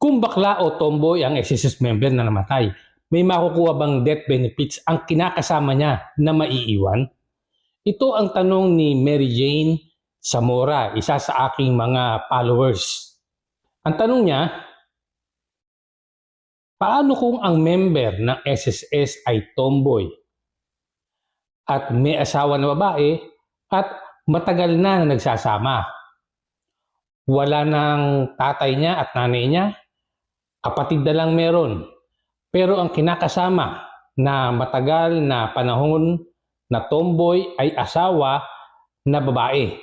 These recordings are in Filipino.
Kung bakla o tomboy ang SSS member na namatay, may makukuha bang death benefits ang kinakasama niya na maiiwan? Ito ang tanong ni Mary Jane Zamora, isa sa aking mga followers. Ang tanong niya, paano kung ang member ng SSS ay tomboy at may asawa na babae at matagal na na nagsasama? Wala ng tatay niya at nanay niya, kapatid na lang meron. Pero ang kinakasama na matagal na panahon na tomboy ay asawa na babae.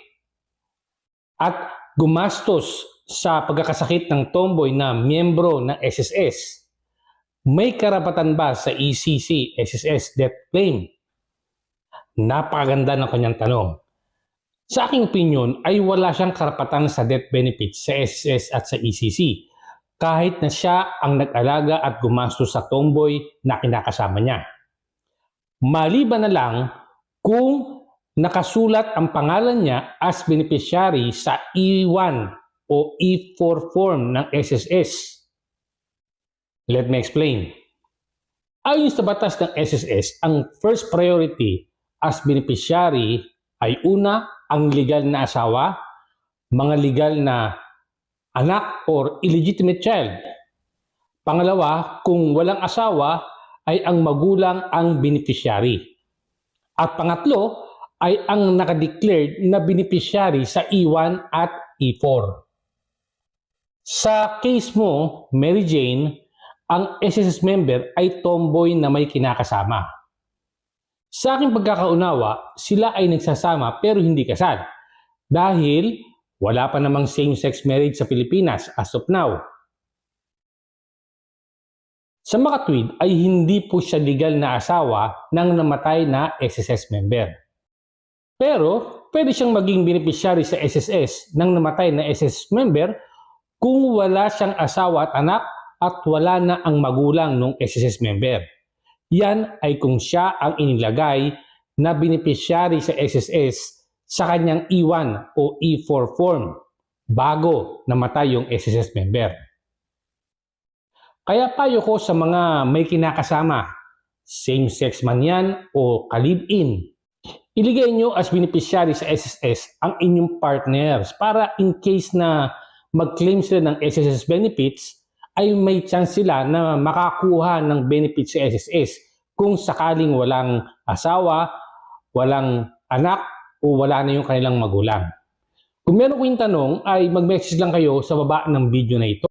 At gumastos sa pagkakasakit ng tomboy na miyembro ng SSS. May karapatan ba sa ECC SSS death claim? Napakaganda ng kanyang tanong. Sa aking opinion ay wala siyang karapatan sa death benefits sa SSS at sa ECC kahit na siya ang nag-alaga at gumastos sa tomboy na kinakasama niya. Maliban na lang kung nakasulat ang pangalan niya as beneficiary sa E1 o E4 form ng SSS. Let me explain. Ayon sa batas ng SSS, ang first priority as beneficiary ay una, ang legal na asawa, mga legal na anak or illegitimate child. Pangalawa, kung walang asawa, ay ang magulang ang beneficiary. At pangatlo, ay ang nakadeclared na beneficiary sa E1 at E4. Sa case mo, Mary Jane, ang SSS member ay tomboy na may kinakasama. Sa aking pagkakaunawa, sila ay nagsasama pero hindi kasal. Dahil wala pa namang same-sex marriage sa Pilipinas as of now. Sa makatwid ay hindi po siya legal na asawa ng namatay na SSS member. Pero pwede siyang maging beneficiary sa SSS ng namatay na SSS member kung wala siyang asawa at anak at wala na ang magulang ng SSS member. Yan ay kung siya ang inilagay na beneficiary sa SSS sa kanyang E1 o E4 form bago namatay yung SSS member. Kaya payo ko sa mga may kinakasama, same-sex man yan o kalib-in, iligay nyo as beneficiary sa SSS ang inyong partners para in case na mag-claim sila ng SSS benefits, ay may chance sila na makakuha ng benefits sa SSS kung sakaling walang asawa, walang anak, o wala na yung kanilang magulang. Kung meron kayong tanong, ay mag-message lang kayo sa baba ng video na ito.